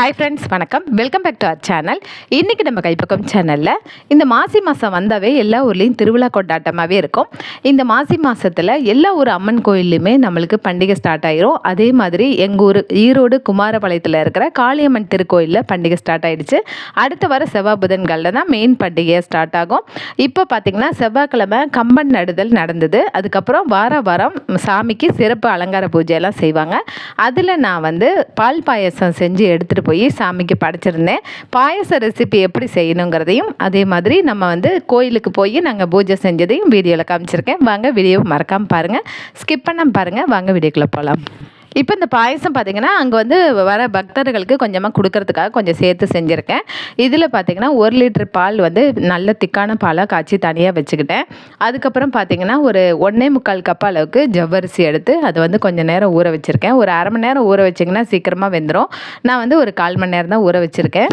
Hi friends வணக்கம். Welcome back to our channel இன்றைக்கி நம்ம கைப்பக்கம் சேனலில் இந்த மாசி மாதம் வந்தாவே எல்லா ஊர்லேயும் திருவிழா கொண்டாட்டமாகவே இருக்கும். இந்த மாசி மாதத்தில் எல்லா ஊர் அம்மன் கோயில்லையுமே நம்மளுக்கு பண்டிகை ஸ்டார்ட் ஆயிரும். அதே மாதிரி எங்கள் ஊர் ஈரோடு குமாரபாளையத்தில் இருக்கிற காளியம்மன் திருக்கோயிலில் பண்டிகை ஸ்டார்ட் ஆகிடுச்சு அடுத்த வர செவ்வாய் புதன்களில் தான் மெயின் பண்டிகையாக ஸ்டார்ட் ஆகும். இப்போ பார்த்திங்கன்னா செவ்வாய்க்கிழமை கம்பன் நடுதல் நடந்தது. அதுக்கப்புறம் வார வாரம் சாமிக்கு சிறப்பு அலங்கார பூஜையெல்லாம் செய்வாங்க. அதில் நான் வந்து பால் பாயசம் செஞ்சு எடுத்துகிட்டு போய் சாமிக்கு படைச்சிருந்தேன். பாயச ரெசிபி எப்படி செய்யணுங்கிறதையும் அதே மாதிரி நம்ம வந்து கோயிலுக்கு போய் நாங்கள் பூஜை செஞ்சதையும் வீடியோவில் காமிச்சிருக்கேன். வாங்க வீடியோ மறக்காமல் பாருங்கள் ஸ்கிப் பண்ண பாருங்கள் வாங்க வீடியோக்குள்ளே போகலாம் இப்போ இந்த பாயசம் பார்த்திங்கன்னா அங்கே வந்து வர பக்தர்களுக்கு கொஞ்சமாக கொடுக்கறதுக்காக கொஞ்சம் சேர்த்து செஞ்சுருக்கேன். இதில் பார்த்திங்கன்னா ஒரு லிட்டர் பால் வந்து நல்ல திக்கான பாலாக காய்ச்சி தனியாக வச்சுக்கிட்டேன். அதுக்கப்புறம் பார்த்திங்கன்னா ஒரு ஒன்றே முக்கால் கப் அளவுக்கு ஜவ்வரிசி எடுத்து அதை வந்து கொஞ்சம் நேரம் ஊற வச்சுருக்கேன். ஒரு அரை மணி நேரம் ஊற வச்சிங்கன்னா சீக்கிரமாக வெந்துடும் நான் வந்து ஒரு கால் மணி நேரம் தான் ஊற வச்சுருக்கேன்.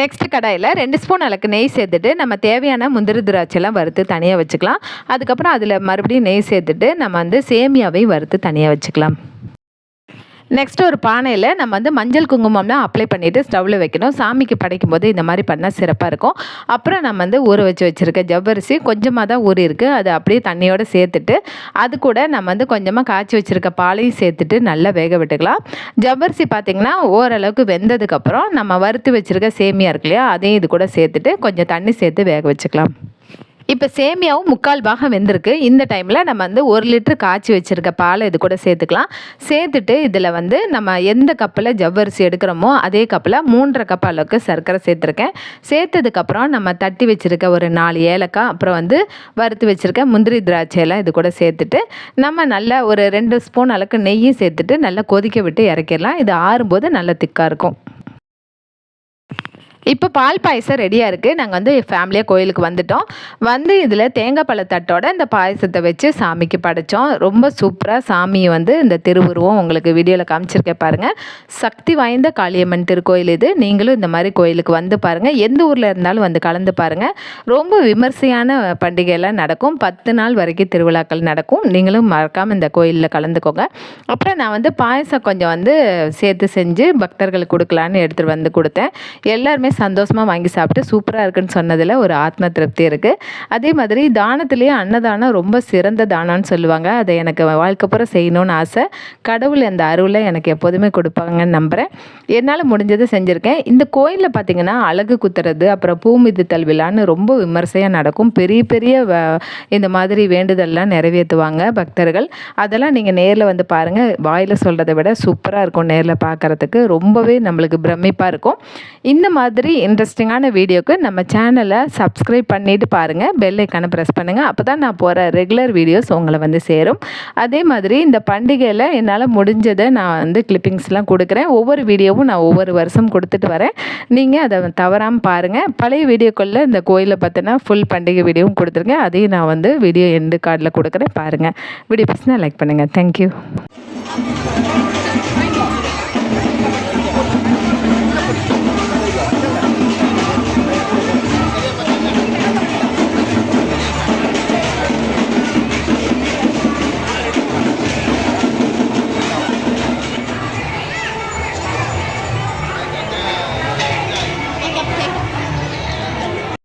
நெக்ஸ்ட் கடாயில் ரெண்டு ஸ்பூன் அளவுக்கு நெய் சேர்த்துட்டு நம்ம தேவையான முந்திரி திராட்சைலாம் வறுத்து தனியாக வச்சுக்கலாம். அதுக்கப்புறம் அதில் மறுபடியும் நெய் சேர்த்துட்டு நம்ம வந்து சேமியாவையும் வறுத்து தனியாக வச்சுக்கலாம். நெக்ஸ்ட் ஒரு பானையில் நம்ம வந்து மஞ்சள் குங்குமம்லாம் அப்ளை பண்ணிவிட்டு ஸ்டவ்வில் வைக்கணும். சாமிக்கு படைக்கும் போது இந்த மாதிரி பண்ணால் சிறப்பாக இருக்கும். அப்புறம் நம்ம வந்து ஊற வச்சு வச்சுருக்க ஜவ்வரிசி கொஞ்சமாக தான் ஊறி இருக்குது அது அப்படியே தண்ணியோடு சேர்த்துட்டு அது கூட நம்ம வந்து கொஞ்சமாக காய்ச்சி வச்சுருக்க பாலையும் சேர்த்துட்டு நல்லா வேக விட்டுக்கலாம். ஜவ்வரிசி பார்த்திங்கன்னா ஓரளவுக்கு வெந்ததுக்கப்புறம் நம்ம வறுத்து வச்சுருக்க சேமியா இருக்கு இல்லையா அதையும் இது கூட சேர்த்துட்டு கொஞ்சம் தண்ணி சேர்த்து வேக வச்சுக்கலாம். இப்போ சேமியாவும் முக்கால் பாகம் வெந்திருக்கு. இந்த டைமில் நம்ம வந்து ஒரு லிட்டர் காய்ச்சி வச்சுருக்க பாலை இது கூட சேர்த்துக்கலாம். சேர்த்துட்டு இதில் வந்து நம்ம எந்த கப்பில் ஜவ்வரிசி எடுக்கிறோமோ அதே கப்பில் மூன்றரை கப் அளவுக்கு சர்க்கரை சேர்த்துருக்கேன். சேர்த்ததுக்கப்புறம் நம்ம தட்டி வச்சுருக்க ஒரு நாலு ஏலக்காய் அப்புறம் வந்து வறுத்து வச்சுருக்க முந்திரி திராட்சையெல்லாம் இது கூட சேர்த்துட்டு நம்ம நல்லா ஒரு ரெண்டு ஸ்பூன் அளவுக்கு நெய்யும் சேர்த்துட்டு நல்லா கொதிக்க விட்டு இறக்கிடலாம். இது ஆறும்போது நல்லா திக்காக இருக்கும். இப்போ பால் பாயசம் ரெடியாக இருக்குது நாங்கள் வந்து ஃபேமிலியாக கோயிலுக்கு வந்துட்டோம். வந்து இதில் தேங்காய் பழத்தட்டோட இந்த பாயசத்தை வச்சு சாமிக்கு படைத்தோம் ரொம்ப சூப்பராக சாமியை வந்து இந்த திருவுருவம் உங்களுக்கு வீடியோவில் காமிச்சிருக்கேன் பாருங்கள் சக்தி வாய்ந்த காளியம்மன் திருக்கோயில் இது. நீங்களும் இந்த மாதிரி கோயிலுக்கு வந்து பாருங்கள் எந்த ஊரில் இருந்தாலும் வந்து கலந்து பாருங்கள் ரொம்ப விமர்சையான பண்டிகையெல்லாம் நடக்கும். பத்து நாள் வரைக்கும் திருவிழாக்கள் நடக்கும். நீங்களும் மறக்காமல் இந்த கோயிலில் கலந்துக்கோங்க. அப்புறம் நான் வந்து பாயசம் கொஞ்சம் வந்து சேர்த்து செஞ்சு பக்தர்களுக்கு கொடுக்கலான்னு எடுத்துகிட்டு வந்து கொடுத்தேன். எல்லாருமே சந்தோஷமாக வாங்கி சாப்பிட்டு சூப்பராக இருக்குன்னு சொன்னதில் ஒரு ஆத்ம திருப்தி இருக்குது அதே மாதிரி தானத்துலேயே அன்னதானம் ரொம்ப சிறந்த தானம்னு சொல்லுவாங்க. அதை எனக்கு வாழ்க்கைப்புறம் செய்யணும்னு ஆசை. கடவுள் அந்த அருவில் எனக்கு எப்போதுமே கொடுப்பாங்கன்னு நம்புகிறேன் என்னால் முடிஞ்சதை செஞ்சுருக்கேன். இந்த கோயிலில் பார்த்திங்கன்னா அழகு குத்துறது அப்புறம் பூமிதித்தல் விழான்னு ரொம்ப விமர்சையாக நடக்கும். பெரிய பெரிய இந்த மாதிரி வேண்டுதல்லாம் நிறைவேற்றுவாங்க பக்தர்கள். அதெல்லாம் நீங்கள் நேரில் வந்து பாருங்கள் வாயில் சொல்கிறத விட சூப்பராக இருக்கும் நேரில் பார்க்குறதுக்கு ரொம்பவே நம்மளுக்கு பிரமிப்பாக இருக்கும். இந்த மாதிரி மாதிரி இன்ட்ரெஸ்டிங்கான வீடியோக்கு நம்ம சேனலை சப்ஸ்கிரைப் பண்ணிவிட்டு பாருங்கள் பெல் ஐக்கானை ப்ரெஸ் பண்ணுங்கள் அப்போ தான் நான் போகிற ரெகுலர் வீடியோஸ் உங்களை வந்து சேரும். அதே மாதிரி இந்த பண்டிகையில் என்னால் முடிஞ்சதை நான் வந்து கிளிப்பிங்ஸ்லாம் கொடுக்குறேன். ஒவ்வொரு வீடியோவும் நான் ஒவ்வொரு வருஷம் கொடுத்துட்டு வரேன். நீங்கள் அதை தவறாமல் பாருங்கள் பழைய வீடியோக்குள்ளே இந்த கோயிலை பார்த்தினா ஃபுல் பண்டிகை வீடியோவும் கொடுத்துருக்கேன் அதையும் நான் வந்து வீடியோ எண்டு கார்டில் கொடுக்குறேன். பாருங்கள் வீடியோ பசங்க லைக் பண்ணுங்கள் தேங்க்யூ